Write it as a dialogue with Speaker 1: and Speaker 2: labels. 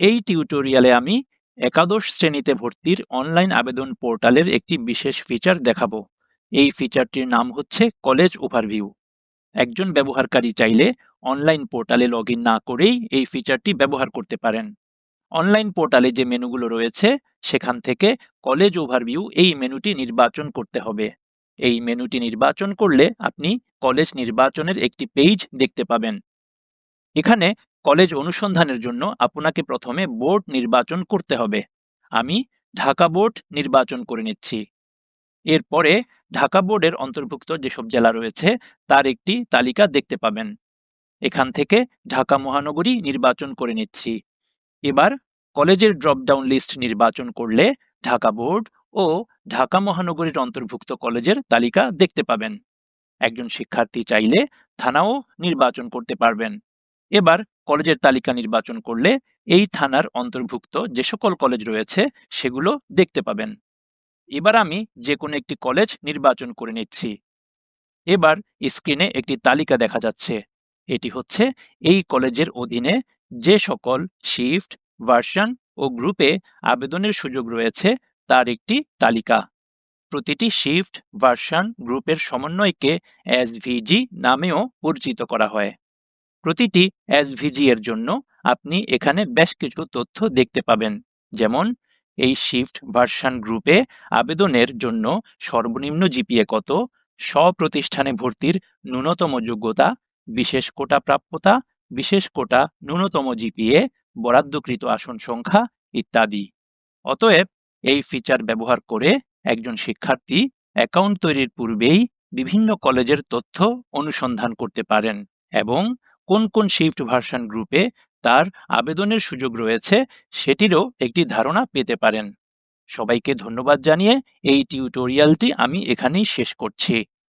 Speaker 1: এই টিউটোরিয়ালে আমি একাদশ শ্রেণীতে ভর্তির অনলাইন আবেদন পোর্টালের একটি বিশেষ ফিচার দেখাবো। এই ফিচারটির নাম হচ্ছে কলেজ ওভারভিউ একজন ব্যবহারকারী চাইলে অনলাইন পোর্টালে লগ না করেই এই ফিচারটি ব্যবহার করতে পারেন। অনলাইন পোর্টালে যে মেনুগুলো রয়েছে, সেখান থেকে কলেজ ওভারভিউ এই মেনুটি নির্বাচন করতে হবে। এই মেনুটি নির্বাচন করলে আপনি কলেজ নির্বাচনের একটি পেজ দেখতে পাবেন। এখানে কলেজ অনুসন্ধানের জন্য আপনাকে প্রথমে বোর্ড নির্বাচন করতে হবে। আমি ঢাকা বোর্ড নির্বাচন করে নিচ্ছি। এরপরে ঢাকা বোর্ডের অন্তর্ভুক্ত যেসব জেলা রয়েছে, তার একটি তালিকা দেখতে পাবেন। এখান থেকে ঢাকা মহানগরী নির্বাচন করে নিচ্ছি। এবার কলেজের ড্রপডাউন লিস্ট নির্বাচন করলে ঢাকা বোর্ড ও ঢাকা মহানগরীর অন্তর্ভুক্ত কলেজের তালিকা দেখতে পাবেন। একজন শিক্ষার্থী চাইলে থানাও নির্বাচন করতে পারবেন। এবার কলেজের তালিকা নির্বাচন করলে এই থানার অন্তর্ভুক্ত যে সকল কলেজ রয়েছে সেগুলো দেখতে পাবেন। এবার আমি যে কোনো একটি কলেজ নির্বাচন করে নিচ্ছি। এবার স্ক্রিনে একটি তালিকা দেখা যাচ্ছে। এটি হচ্ছে এই কলেজের অধীনে যে সকল শিফট, ভার্সন ও গ্রুপে আবেদনের সুযোগ রয়েছে তার একটি তালিকা। প্রতিটি শিফট, ভার্সন, গ্রুপের সমন্বয়কে এসভিজি নামেও পরিচিত করা হয়। প্রতিটি এসভিজি এর জন্য আপনি এখানে বেশ কিছু তথ্য দেখতে পাবেন। যেমন, এই শিফট ভার্সান গ্রুপে আবেদনের জন্য সর্বনিম্ন জিপিএ কত, স্বপ্রতিষ্ঠানে ভর্তির ন্যূনতম যোগ্যতা, বিশেষ কোটা প্রাপ্যতা, বিশেষ কোটা ন্যূনতম জিপিএ বরাদ্দকৃত আসন সংখ্যা ইত্যাদি। অতএব, এই ফিচার ব্যবহার করে একজন শিক্ষার্থী অ্যাকাউন্ট তৈরির পূর্বেই বিভিন্ন কলেজের তথ্য অনুসন্ধান করতে পারেন এবং কোন কোন শিফট ভার্সন গ্রুপে তার আবেদনের সুযোগ রয়েছে সেটিরও একটি ধারণা পেতে পারেন। সবাইকে ধন্যবাদ জানিয়ে এই টিউটোরিয়ালটি আমি এখানেই শেষ করছি।